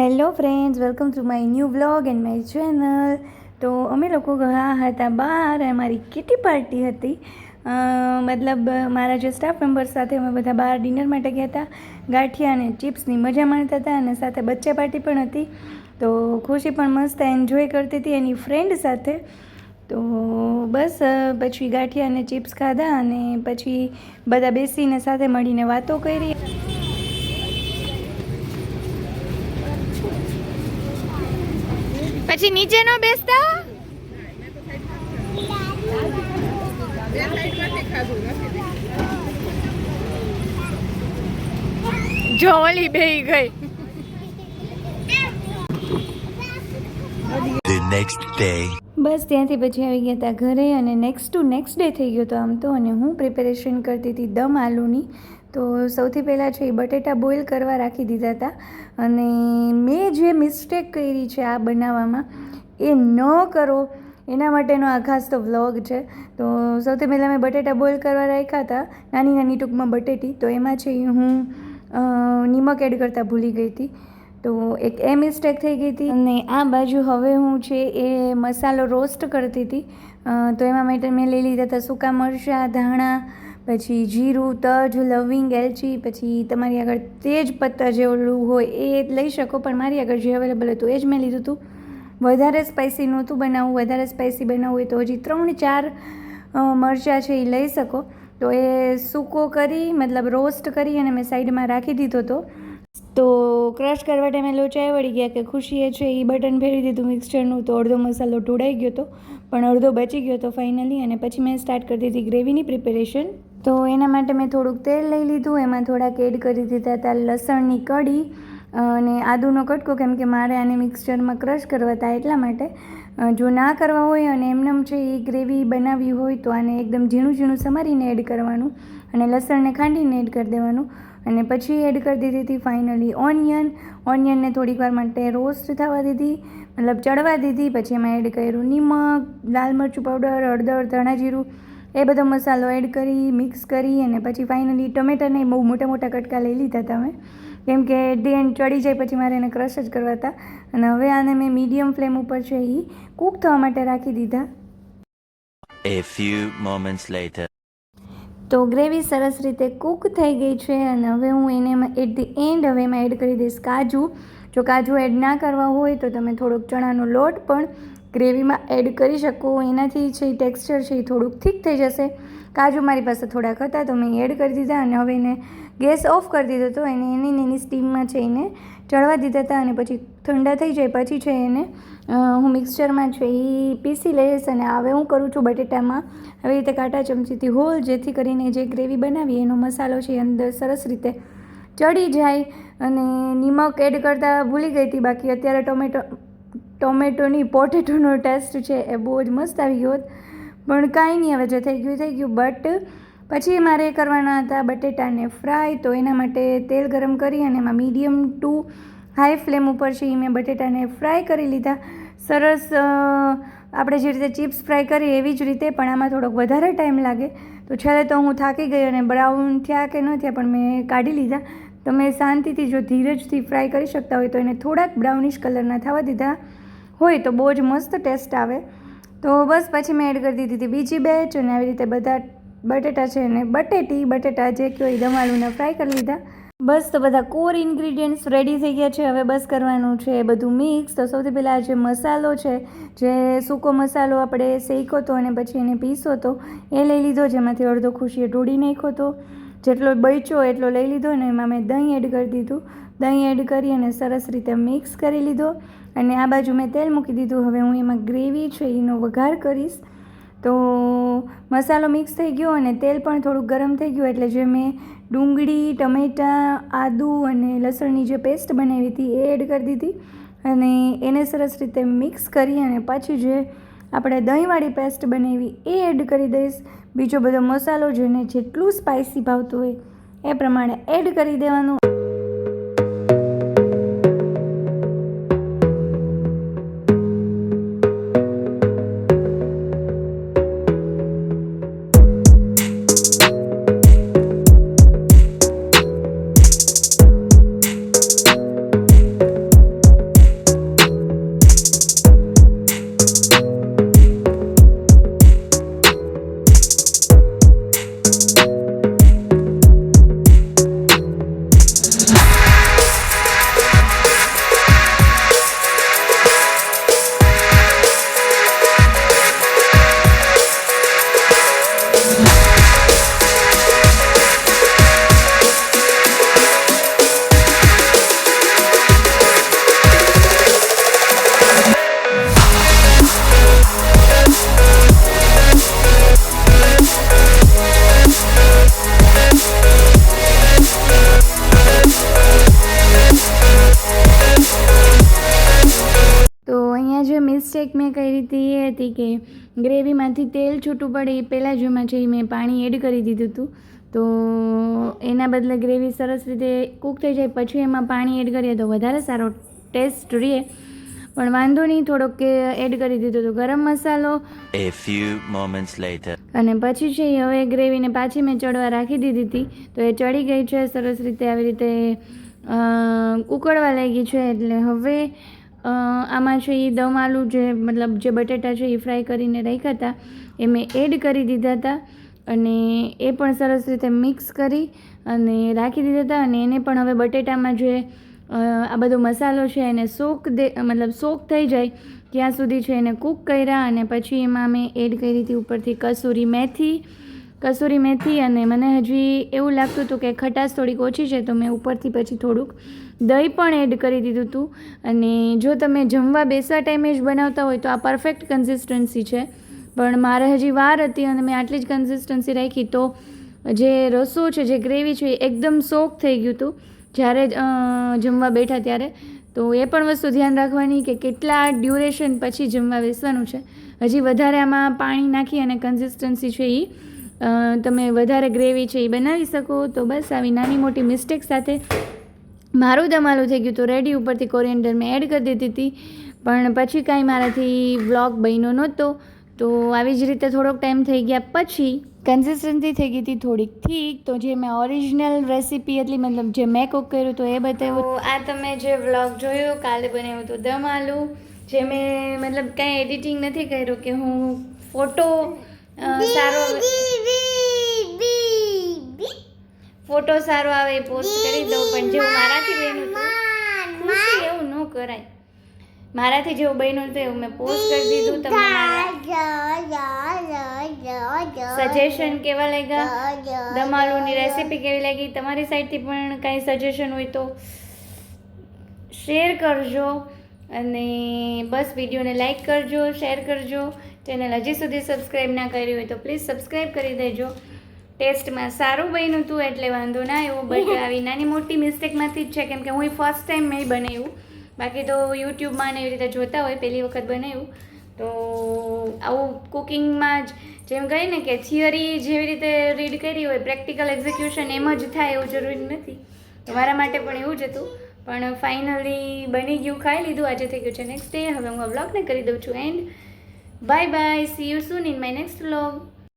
Hello friends welcome to my new vlog and my channel તો અમે લોકો ગયા હતા બહાર, અમારી મારી કિટી પાર્ટી હતી મતલબ મારા જે સ્ટાફ મેમ્બર્સ સાથે અમે બધા બહાર ડિનર માટે ગયા હતા. ગાંઠિયા અને ચિપ્સની મજા માણતા હતા અને સાથે બચ્ચા પાર્ટી પણ હતી. તો ખુશી પણ મસ્ત એન્જોય કરતી હતી એની ફ્રેન્ડ સાથે. તો બસ પછી ગાંઠિયા અને ચિપ્સ ખાધા અને પછી બધા બેસીને સાથે મળીને વાતો કરી. પછી નીચે નો બેસતા? જો ઓલી બેહી ગઈ. The next day. બસ ત્યાંથી પછી આવી ગયા હતા ઘરે અને નેક્સ્ટ ટુ નેક્સ્ટ ડે થઈ ગયો હતો આમ તો. અને હું પ્રિપેરેશન કરતી હતી દમ આલુની. તો સૌથી પહેલાં છે એ બટેટા બોઇલ કરવા રાખી દીધા હતા. અને મેં જે મિસ્ટેક કરી છે આ બનાવવામાં, એ ન કરો. એના માટેનો આ ખાસ તો વ્લોગ છે. તો સૌથી પહેલાં મેં બટેટા બોઇલ કરવા રાખ્યા હતા, નાની નાની ટૂંકમાં બટેટી. તો એમાં છે હું નિમક એડ કરતાં ભૂલી ગઈ હતી. તો એક એ મિસ્ટેક થઈ ગઈ હતી. અને આ બાજુ હવે હું છે એ મસાલો રોસ્ટ કરતી હતી. તો એમાં મેં મેં લઈ લીધા હતા સૂકા મરચાં, ધાણા પછી જીરું, તજ, લવિંગ, એલચી, પછી તમારી આગળ તેજ પત્તા જેવું હોય એ લઈ શકો, પણ મારી આગળ જે અવેલેબલ હતું એ જ મેં લીધું હતું. વધારે સ્પાઇસી નહોતું બનાવવું, વધારે સ્પાઇસી બનાવવું હોય તો હજી ત્રણ ચાર મરચાં છે એ લઈ શકો. તો એ સૂકો કરી, મતલબ રોસ્ટ કરી અને મેં સાઈડમાં રાખી દીધો હતો. તો ક્રશ કરવા ટાઈમે લોચાએ વળી ગયા કે ખુશીએ છે એ બટન ફેરી દીધું મિક્સચરનું તો અડધો મસાલો ઢોળાઈ ગયો હતો. પણ અડધો બચી ગયો હતો ફાઇનલી અને પછી મેં સ્ટાર્ટ કરી દીધી ગ્રેવીની પ્રિપેરેશન તો એના માટે મેં થોડુંક તેલ લઈ લીધું, એમાં થોડાક એડ કરી દીધા હતા લસણની કઢી અને આદુનો કટકો, કેમ કે મારે આને મિક્સચરમાં ક્રશ કરવા હતા એટલા માટે. જો ના કરવા હોય અને એમનેમ છે એ ગ્રેવી બનાવવી હોય તો આને એકદમ ઝીણું ઝીણું સમારીને એડ કરવાનું અને લસણને ખાંડીને એડ કરી દેવાનું. અને પછી એડ કરી દીધી હતી ફાઇનલી ઓનિયન ઓનિયનને થોડીક વાર માટે રોસ્ટ થવા દીધી, મતલબ ચડવા દીધી, પછી એમાં એડ કર્યું નિમક, લાલ મરચું પાવડર હળદર, ધાણા જીરું એ બધો મસાલો એડ કરી મિક્સ કરી અને પછી ફાઇનલી ટમેટાને બહુ મોટા મોટા કટકા લઈ લીધા હતા મેં કેમ કે એટ ધી એન્ડ ચડી જાય પછી મારે એને ક્રશ જ કરવા હતા અને હવે આને મેં મીડિયમ ફ્લેમ ઉપર છે એ કૂક થવા માટે રાખી દીધા. A few moments later. તો ગ્રેવી સરસ રીતે કૂક થઈ ગઈ છે અને હવે હું એને એટ ધી એન્ડ હવે એમાં એડ કરી દઈશ કાજુ. જો કાજુ એડ ના કરવા હોય તો તમે થોડોક ચણાનો લોટ પણ ગ્રેવીમાં એડ કરી શકો, એનાથી છે ટેક્સચર છે એ થોડુંક ઠીક થઈ જશે. કાજુ મારી પાસે થોડાક હતા તો મેં એડ કરી દીધા અને હવે એને ગેસ ઓફ કરી દીધો હતો અને એની એની સ્ટીમમાં છે એને ચડવા દીધા હતા અને પછી ઠંડા થઈ જાય પછી છે એને હું મિક્સચરમાં છે એ પીસી લઈશ અને હવે હું કરું છું બટેટામાં. આવી રીતે કાંટા ચમચીથી હોલ જેથી કરીને જે ગ્રેવી બનાવી એનો મસાલો છે એ અંદર સરસ રીતે ચડી જાય અને નિમક એડ કરતાં ભૂલી ગઈ હતી બાકી અત્યારે ટોમેટો ટોમેટોની પોટેટોનો ટેસ્ટ છે એ બહુ જ મસ્ત આવી ગયો. પણ કાંઈ નહીં, હવે જે થઈ ગયું થઈ ગયું. બટ પછી મારે કરવાના હતા બટેટાને ફ્રાય તો એના માટે તેલ ગરમ કરી અને એમાં મીડિયમ ટુ હાઈ ફ્લેમ ઉપર છે મેં બટેટાને ફ્રાય કરી લીધા. સરસ આપણે જે રીતે ચિપ્સ ફ્રાય કરીએ એવી જ રીતે, પણ આમાં થોડોક વધારે ટાઈમ લાગે. તો છેલ્લે તો હું થાકી ગઈ અને બ્રાઉન થયા કે ન થયા પણ મેં કાઢી લીધા. તમે શાંતિથી જો ધીરજથી ફ્રાય કરી શકતા હોય તો એને થોડાક બ્રાઉનિશ કલરના થવા દીધા. હોય તો બહુ જ મસ્ત ટેસ્ટ આવે. તો બસ પછી મેં એડ કરી દીધી હતી બીજી બેચ અને આવી રીતે બધા બટેટા છે ને બટેટી, બટેટા જે કહો એ દમાલુને ફ્રાય કરી લીધા. બસ તો બધા કોર ઇન્ગ્રીડિયન્ટ્સ રેડી થઈ ગયા છે. હવે બસ કરવાનું છે બધું મિક્સ તો સૌથી પહેલાં જે મસાલો છે, જે સૂકો મસાલો આપણે શેક્યો હતો અને પછી એને પીસો હતો એ લઈ લીધો. જેમાંથી અડધો ખુશીએ ઢોળી નાખ્યો હતો. જેટલો બચ્યો એટલો લઈ લીધો અને એમાં મેં દહીં એડ કરી દીધું. દહીં એડ કરી અને સરસ રીતે મિક્સ કરી લીધો. અને આ બાજુ મેં તેલ મૂકી દીધું. હવે હું એમાં ગ્રેવી છે એનો વઘાર કરીશ. તો મસાલો મિક્સ થઈ ગયો અને તેલ પણ થોડુંક ગરમ થઈ ગયું, એટલે જે મેં ડુંગળી, ટમેટાં, આદુ અને લસણની જે પેસ્ટ બનાવી હતી એ એડ કરી દીધી. અને એને સરસ રીતે મિક્સ કરી અને પછી જે આપણે દહીંવાળી પેસ્ટ બનાવી એ એડ કરી દઈશ. બીજો બધો મસાલો જેને જેટલું સ્પાઇસી ભાવતું હોય એ પ્રમાણે એડ કરી દેવાનું. મિસ્ટેક મેં કરી હતી એ હતી કે ગ્રેવીમાંથી તેલ છૂટું પડે એ પહેલાં જ એમાં છે એ મેં પાણી એડ કરી દીધું હતું. તો એના બદલે ગ્રેવી સરસ રીતે કૂક થઈ જાય પછી એમાં પાણી એડ કરીએ તો વધારે સારો ટેસ્ટ રહે. પણ વાંધો નહીં થોડોક એડ કરી દીધો તો ગરમ મસાલો એ ફ્યુ moments later. અને પછી છે એ હવે ગ્રેવીને પાછી મેં ચડવા રાખી દીધી હતી. તો એ ચડી ગઈ છે સરસ રીતે આવી રીતે ઉકળવા લાગી છે. એટલે હવે આમાં છે એ દમ આલુ જે, મતલબ જે બટેટા છે એ ફ્રાય કરીને રાખ્યા હતા, એ મેં એડ કરી દીધા હતા અને એ પણ સરસ રીતે મિક્સ કરી અને રાખી દીધા હતા અને એને પણ હવે બટેટામાં જે આ બધો મસાલો છે એને સોક દે, મતલબ સોક થઈ જાય, ત્યાં સુધી છે એને કૂક કર્યા અને પછી એમાં મેં એડ કરી હતી ઉપરથી કસૂરી મેથી કસૂરી મેથી અને મને હજી એવું લાગતું હતું કે ખટાશ થોડીક ઓછી છે, તો મેં ઉપરથી પછી થોડુંક દહીં પણ એડ કરી દીધું હતું અને જો તમે જમવા બેસવા ટાઈમે જ બનાવતા હોય તો આ પરફેક્ટ કન્સિસ્ટન્સી છે. પણ મારે હજી વાર હતી અને મેં આટલી જ કન્સિસ્ટન્સી રાખી તો જે રસો છે, જે ગ્રેવી છે, એ એકદમ સોક થઈ ગયું હતું. જ્યારે જમવા બેઠા ત્યારે. તો એ પણ વસ્તુ ધ્યાન રાખવાની કે કેટલા ડ્યુરેશન પછી જમવા બેસવાનું છે. હજી વધારે આમાં પાણી નાખી અને કન્સિસ્ટન્સી છે એ તમે વધારે ગ્રેવી છે એ બનાવી શકો, તો બસ આવી નાની મોટી મિસ્ટેક સાથે મારું દમાલું થઈ ગયું તો રેડી ઉપરથી કોરિએન્ડર મેં એડ કરી દીધી હતી. પણ પછી કાંઈ મારાથી વ્લોગ બન્યો નહોતો, તો આવી જ રીતે થોડોક ટાઈમ થઈ ગયા પછી કન્સિસ્ટન્સી થઈ ગઈ હતી થોડીક ઠીક. તો જે મેં ઓરિજિનલ રેસીપી એટલી મતલબ જે મેં કુક કર્યું તો એ બતાવ્યું. આ તમે જે વ્લોગ જોયો, કાલે બનાવ્યું હતું દમ આલુ જે મેં મતલબ કાંઈ એડિટિંગ નથી કર્યું કે હું ફોટો સારો ફોટો સારો આવે એ પોસ્ટ કરી દઉં પણ જેવું મારાથી બન્યું હતું એવું ન કરાય. મારાથી જેવું બન્યું હતું એવું મેં પોસ્ટ કરી દીધું તમને સજેશન કેવા લાગ્યા? દમાલુની રેસીપી કેવી લાગી? તમારી સાઈડથી પણ કાંઈ સજેશન હોય તો શેર કરજો અને બસ વિડીયોને લાઈક કરજો શેર કરજો. ચેનલ હજી સુધી સબસ્ક્રાઈબ ના કરી હોય તો પ્લીઝ સબસ્ક્રાઈબ કરી દેજો. ટેસ્ટમાં સારું બન્યું હતું એટલે વાંધો ના એવું બટ આવી નાની મોટી મિસ્ટેકમાંથી જ છે કેમ કે હું ફર્સ્ટ ટાઈમ મેં બનાવ્યું. બાકી તો યુટ્યુબમાં ને એવી રીતે જોતા હોય પહેલી વખત બનાવ્યું. તો આવું કુકિંગમાં જ જેમ કહીએ ને કે થિયરી જેવી રીતે રીડ કરી હોય પ્રેક્ટિકલ એક્ઝિક્યુશન એમ જ થાય એવું જરૂરી નથી. મારા માટે પણ એવું જ હતું. પણ ફાઇનલી બની ગયું ખાઈ લીધું આજે થઈ ગયું છે નેક્સ્ટ ડે હવે હું બ્લોગને કરી દઉં છું and Bye bye. See you soon in my next vlog.